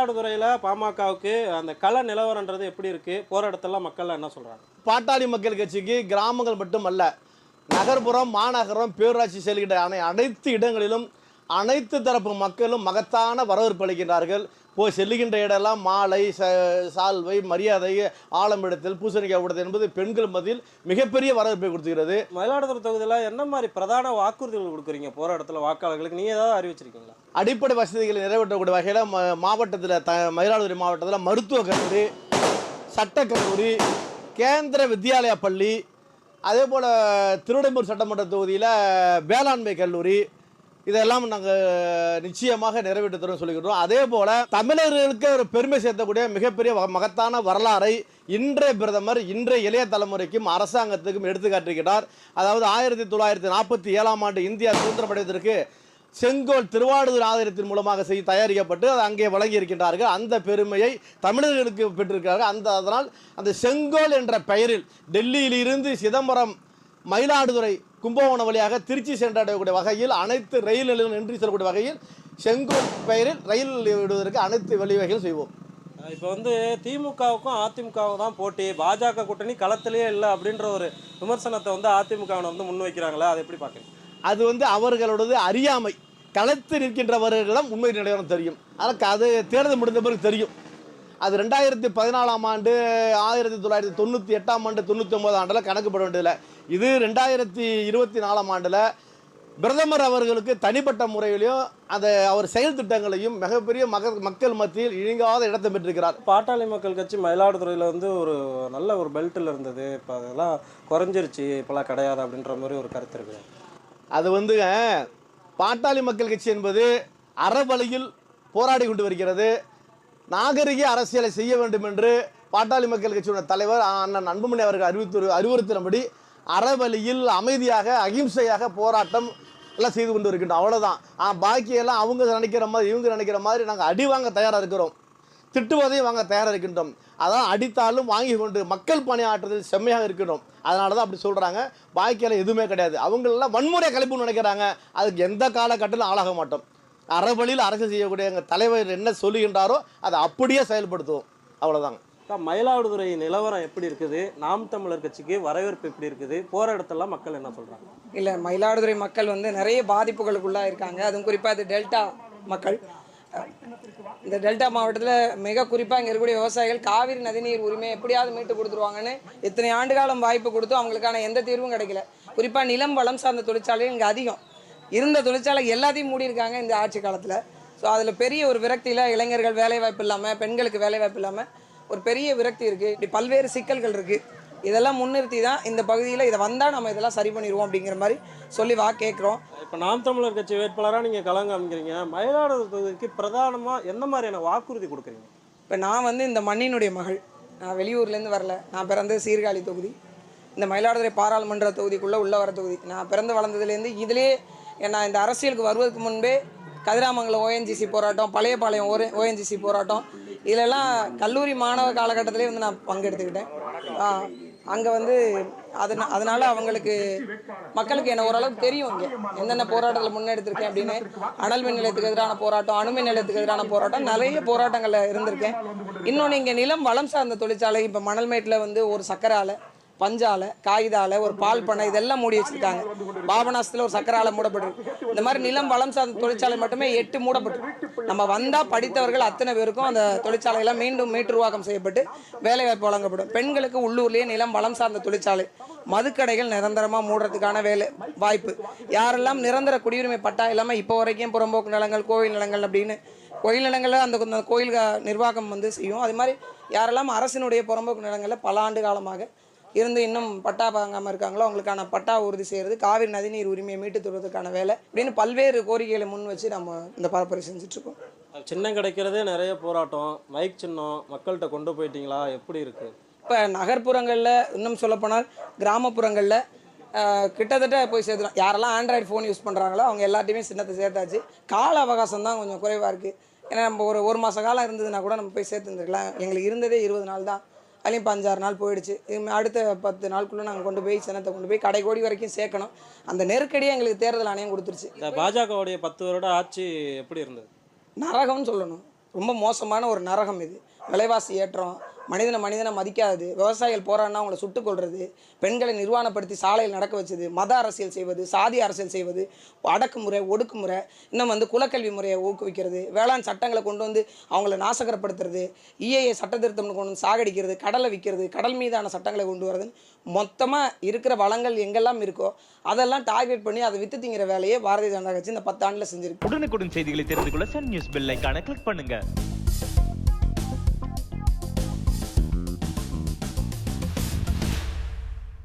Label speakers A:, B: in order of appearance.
A: மயிலாடுதுறையில் பாமகவுக்கு அந்த கள நிலவரன்றது எப்படி இருக்கு? போராட்டத்தெல்லாம் மக்கள்லாம் மக்கள் என்ன சொல்றாங்க?
B: பாட்டாளி மக்கள் கட்சிக்கு கிராமங்கள் மட்டுமல்ல நகர்ப்புறம் மாநகரம் பேரூராட்சி செல்கின்ற அனை அனைத்து இடங்களிலும் அனைத்து தரப்பு மக்களும் மகத்தான வரவேற்பு அளிக்கின்றார்கள். போய் செல்லுகின்ற இடமெல்லாம் மாலை ச சால்வை மரியாதை ஆலமிடத்தில் பூசணிக்காய் விடுதல் என்பது பெண்கள் மத்தியில் மிகப்பெரிய வரவேற்பை கொடுத்துகிறது.
A: மயிலாடுதுறை தொகுதியில் என்ன மாதிரி பிரதான வாக்குறுதிகள் கொடுக்குறீங்க? போற இடத்துல வாக்காளர்களுக்கு நீங்க ஏதாவது அறிவிச்சிருக்கீங்களா?
B: அடிப்படை வசதிகளை நிறைவேற்றக்கூடிய வகையில் மாவட்டத்தில் த மயிலாடுதுறை மாவட்டத்தில் மருத்துவக் கல்லூரி சட்டக்கல்லூரி கேந்திர வித்யாலயா பள்ளி அதே போல் திருவெம்பூர் சட்டமன்ற தொகுதியில் வேளாண்மை கல்லூரி இதெல்லாம் நாங்கள் நிச்சயமாக நிறைவேற்றி தரும் சொல்லிக்கிறோம் அதே போல் தமிழர்களுக்கு ஒரு பெருமை சேர்த்தக்கூடிய மிகப்பெரிய மகத்தான வரலாறை இன்றைய பிரதமர் இன்றைய இளைய தலைமுறைக்கும் அரசாங்கத்துக்கும் எடுத்துக்காட்டுகிறார் அதாவது ஆயிரத்தி தொள்ளாயிரத்தி நாற்பத்தி ஏழாம் ஆண்டு இந்தியா சுதந்திரம் செங்கோல் திருவாடுதுறை ஆதாரத்தின் மூலமாக செய்து தயாரிக்கப்பட்டு அது அங்கே வழங்கி இருக்கின்றார்கள். அந்த பெருமையை தமிழர்களுக்கு பெற்றிருக்கிறார்கள். அந்த அதனால் அந்த செங்கோல் என்ற பெயரில் டெல்லியிலிருந்து சிதம்பரம் மயிலாடுதுறை கும்பகோணம் வழியாக திருச்சி சென்றடையக்கூடிய வகையில் அனைத்து ரயில் நிலையம் நின்று செல்லக்கூடிய வகையில் செங்கோல் பெயரில் ரயில் விடுவதற்கு அனைத்து வழிவகைகள் செய்வோம்.
A: இப்போ வந்து திமுகவுக்கும் அதிமுகவுக்கும் தான் போட்டி. பாஜக கூட்டணி களத்திலேயே இல்லை அப்படின்ற ஒரு விமர்சனத்தை வந்து அதிமுகவினர் வந்து முன்வைக்கிறாங்களா அதை எப்படி பார்க்குறீங்க?
B: அது வந்து அவர்களோடது அறியாமை. களத்தில் நிற்கின்றவர்களிடம் உண்மை நிலைவரம் தெரியும். அதற்கு அது தேர்தல் முடிந்த பிறகு தெரியும். அது ரெண்டாயிரத்தி பதினாலாம் ஆண்டு ஆயிரத்தி தொள்ளாயிரத்தி தொண்ணூற்றி எட்டாம் ஆண்டு தொண்ணூற்றி ஒன்பதாம் ஆண்டில் கணக்குப்பட வேண்டியதில்லை. இது ரெண்டாயிரத்தி இருபத்தி நாலாம் ஆண்டில் பிரதமர் அவர்களுக்கு தனிப்பட்ட முறையிலையும் அந்த அவர் செயல் திட்டங்களையும் மிகப்பெரிய மக மக்கள் மத்தியில் இழுங்காத இடத்தை பெற்றிருக்கிறார்.
A: பாட்டாளி மக்கள் கட்சி மயிலாடுதுறையில் வந்து ஒரு நல்ல ஒரு பெல்ட்டில் இருந்தது. இப்போ அதெல்லாம் குறைஞ்சிருச்சு. இப்போலாம் கிடையாது அப்படின்ற மாதிரி ஒரு கருத்து இருக்கு.
B: அது வந்து பாட்டாளி மக்கள் கட்சி என்பது அறவழியில் போராடி கொண்டு வருகிறது. நாகரிக அரசியலை செய்ய வேண்டும் என்று பாட்டாளி மக்கள் கட்சியோட தலைவர் அண்ணன் அன்புமணி அவர்கள் அறிவித்து அறிவுறுத்தினபடி அறவழியில் அமைதியாக அகிம்சையாக போராட்டம் எல்லாம் செய்து கொண்டு இருக்கின்றோம். அவ்வளோதான் ஆ பாக்கியெல்லாம் அவங்க நினைக்கிற மாதிரி இவங்க நினைக்கிற மாதிரி நாங்கள் அடி வாங்க தயாராக இருக்கிறோம். திட்டுவதையும் வாங்க தயாராக இருக்கின்றோம். அதான் அடித்தாலும் வாங்கி கொண்டு மக்கள் பணியாற்றுறதில் செம்மையாக இருக்கணும். அதனால தான் அப்படி சொல்கிறாங்க பாக்கியெல்லாம் எதுவுமே கிடையாது. அவங்களெல்லாம் வன்முறை கலைப்புன்னு நினைக்கிறாங்க. அதுக்கு எந்த காலகட்டத்திலும் ஆளாக மாட்டோம். அறவழியில் அரசியல் செய்யக்கூடிய எங்கள் தலைவர் என்ன சொல்லுகின்றாரோ அதை அப்படியே செயல்படுத்துவோம். அவ்வளோதாங்க
A: மயிலாடுதுறை நிலவரம் எப்படி இருக்குது? நாம் தமிழர் கட்சிக்கு வரவேற்பு எப்படி இருக்குது? போற இடத்துலலாம் மக்கள் என்ன சொல்றாங்க?
C: இல்லை மயிலாடுதுறை மக்கள் வந்து நிறைய பாதிப்புகளுக்குள்ளா இருக்காங்க. அதுவும் குறிப்பாக இது டெல்டா மக்கள். இந்த டெல்டா மாவட்டத்தில் மிக குறிப்பாக இங்கே இருக்கக்கூடிய விவசாயிகள் காவிரி நதிநீர் உரிமையை எப்படியாவது மீட்டு கொடுத்துருவாங்கன்னு இத்தனை ஆண்டு காலம் வாய்ப்பு கொடுத்தும் அவங்களுக்கான எந்த தீர்வும் கிடைக்கல. குறிப்பாக நிலம் வளம் சார்ந்த தொழிற்சாலைகள் இங்கே அதிகம். இருந்த தொழிற்சாலை எல்லாத்தையும் மூடியிருக்காங்க இந்த ஆட்சி காலத்தில். ஸோ அதில் பெரிய ஒரு விரக்தியில் இளைஞர்கள் வேலைவாய்ப்பு இல்லாமல் பெண்களுக்கு வேலைவாய்ப்பு இல்லாமல் ஒரு பெரிய விரக்தி இருக்குது இப்படி பல்வேறு சிக்கல்கள் இருக்குது இதெல்லாம் முன்னிறுத்தி தான் இந்த பகுதியில் இதை வந்தால் நம்ம இதெல்லாம் சரி பண்ணிடுவோம் அப்படிங்கிற மாதிரி சொல்லி வா கேட்குறோம்
A: இப்போ நாம் தமிழர் கட்சி வேட்பாளராக நீங்கள் களம் காமிக்கிறீங்க. மயிலாடுதுறை தொகுதிக்கு பிரதானமாக எந்த மாதிரியான வாக்குறுதி கொடுக்குறீங்க?
C: இப்போ நான் வந்து இந்த மண்ணினுடைய மகள். நான் வெளியூர்லேருந்து வரல. நான் பிறந்தது சீர்காழி தொகுதி. இந்த மயிலாடுதுறை பாராளுமன்ற தொகுதிக்குள்ளே உள்ள வர தொகுதி. நான் பிறந்து வளர்ந்ததுலேருந்து இதிலே ஏன்னா இந்த அரசியலுக்கு வருவதற்கு முன்பே கதிராமங்கலம் ஓஎன்ஜிசி போராட்டம் பழையபாளையம் ஓரே ஓஎன்ஜிசி போராட்டம் இதிலெல்லாம் கல்லூரி மாணவ காலகட்டத்திலே வந்து நான் பங்கெடுத்துக்கிட்டேன். அங்கே வந்து அதனா அதனால் அவங்களுக்கு மக்களுக்கு என்ன ஓரளவுக்கு தெரியும் இங்கே. என்னென்ன போராட்டத்தில் முன்னெடுத்திருக்கேன் அப்படின்னு அனல் மின் நிலையத்துக்கு எதிரான போராட்டம் அணுமின் நிலையத்துக்கு எதிரான போராட்டம் நிறைய போராட்டங்களில் இருந்திருக்கேன். இன்னொன்று இங்கே நிலம் வளம் சார்ந்த தொழிற்சாலை இப்போ மணல்மேட்டில் வந்து ஒரு சக்கரை ஆலை பஞ்சால காகிதாலை ஒரு பால் பண்ணை இதெல்லாம் மூடி வச்சிருக்காங்க. பாபநாசத்தில் ஒரு சக்கர ஆலை மூடப்பட்டிருக்கு. இந்த மாதிரி நிலம் வளம் சார்ந்த தொழிற்சாலை மட்டுமே எட்டு மூடப்பட்டிருக்கு. நம்ம வந்தால் படித்தவர்கள் அத்தனை பேருக்கும் அந்த தொழிற்சாலையெல்லாம் மீண்டும் மீட்டுருவாக்கம் செய்யப்பட்டு வேலைவாய்ப்பு வழங்கப்படும். பெண்களுக்கு உள்ளூர்லேயே நிலம் வளம் சார்ந்த தொழிற்சாலை. மதுக்கடைகள் நிரந்தரமாக மூடுறதுக்கான வேலை வாய்ப்பு. யாரெல்லாம் நிரந்தர குடியுரிமை பட்டா இல்லாமல் இப்போ வரைக்கும் புறம்போக்கு நிலங்கள் கோவில் நிலங்கள் அப்படின்னு கோயில் நிலங்களில் அந்த அந்த கோயில் நிர்வாகம் வந்து செய்யும். அது மாதிரி யாரெல்லாம் அரசினுடைய புறம்போக்கு நிலங்களில் பல ஆண்டு காலமாக இருந்து இன்னும் பட்டா வாங்காமல் இருக்காங்களோ அவங்களுக்கான பட்டா உறுதி செய்கிறது காவிரி நதிநீர் உரிமையை மீட்டு தருவதற்கான வேலை இப்படின்னு பல்வேறு கோரிக்கைகளை முன் வச்சு நம்ம இந்த பரப்புரை செஞ்சுட்ருக்கோம்
A: சின்னம் கிடைக்கிறதே நிறைய போராட்டம். மைக் சின்னம் மக்கள்கிட்ட கொண்டு போயிட்டீங்களா? எப்படி இருக்கு?
C: இப்போ நகர்ப்புறங்களில் இன்னும் சொல்லப்போனால் கிராமப்புறங்களில் கிட்டத்தட்ட போய் சேர்த்துலாம். யாரெல்லாம் ஆண்ட்ராய்டு ஃபோன் யூஸ் பண்ணுறாங்களோ அவங்க எல்லாத்தையுமே சின்னத்தை சேர்த்தாச்சு. கால அவகாசம் தான் கொஞ்சம் குறைவாக இருக்குது ஏன்னா நம்ம ஒரு ஒரு மாத காலம் இருந்ததுன்னா கூட நம்ம போய் சேர்த்துருந்துருக்கலாம். எங்களுக்கு இருந்ததே இருபது நாள் தான். அதுலேயும் இப்போ அஞ்சாறு நாள் போயிடுச்சு. அடுத்த பத்து நாளுக்குள்ளே நாங்கள் கொண்டு போய் சின்னத்தை கொண்டு போய் கடை கோடி வரைக்கும் சேர்க்கணும். அந்த நெருக்கடியை எங்களுக்கு தேர்தல் ஆணையம் கொடுத்துருச்சு.
A: இந்த பாஜகவுடைய பத்து வருட ஆட்சி எப்படி இருந்தது?
C: நரகம்னு சொல்லணும். ரொம்ப மோசமான ஒரு நரகம் இது. விலைவாசி ஏற்றம் மனிதனை மனிதனை மதிக்காது விவசாயிகள் போராடினா அவங்கள சுட்டுக் கொள்வது பெண்களை நிர்வாணப்படுத்தி சாலையில் நடக்க வச்சது மத அரசியல் செய்வது சாதி அரசியல் செய்வது அடக்குமுறை ஒடுக்குமுறை இன்னும் வந்து குலக்கல்வி முறையை ஊக்குவிக்கிறது வேளாண் சட்டங்களை கொண்டு வந்து அவங்கள நாசகரப்படுத்துறது இஏஏ சட்ட திருத்தம்னு கொண்டு வந்து சாகடிக்கிறது கடலை விற்கிறது கடல் மீதான சட்டங்களை கொண்டு வரது மொத்தமாக இருக்கிற வளங்கள் எங்கெல்லாம் இருக்கோ அதெல்லாம் டார்கெட் பண்ணி அதை வித்து திங்கிற வேலையை பாரதிய ஜனதா கட்சி இந்த பத்தாண்டில் செஞ்சிருக்கு.
D: உடனுக்குடன் செய்திகளை தெரிந்து கொள்ள சன் நியூஸ் பெல் ஐகானை கிளிக் பண்ணுங்க.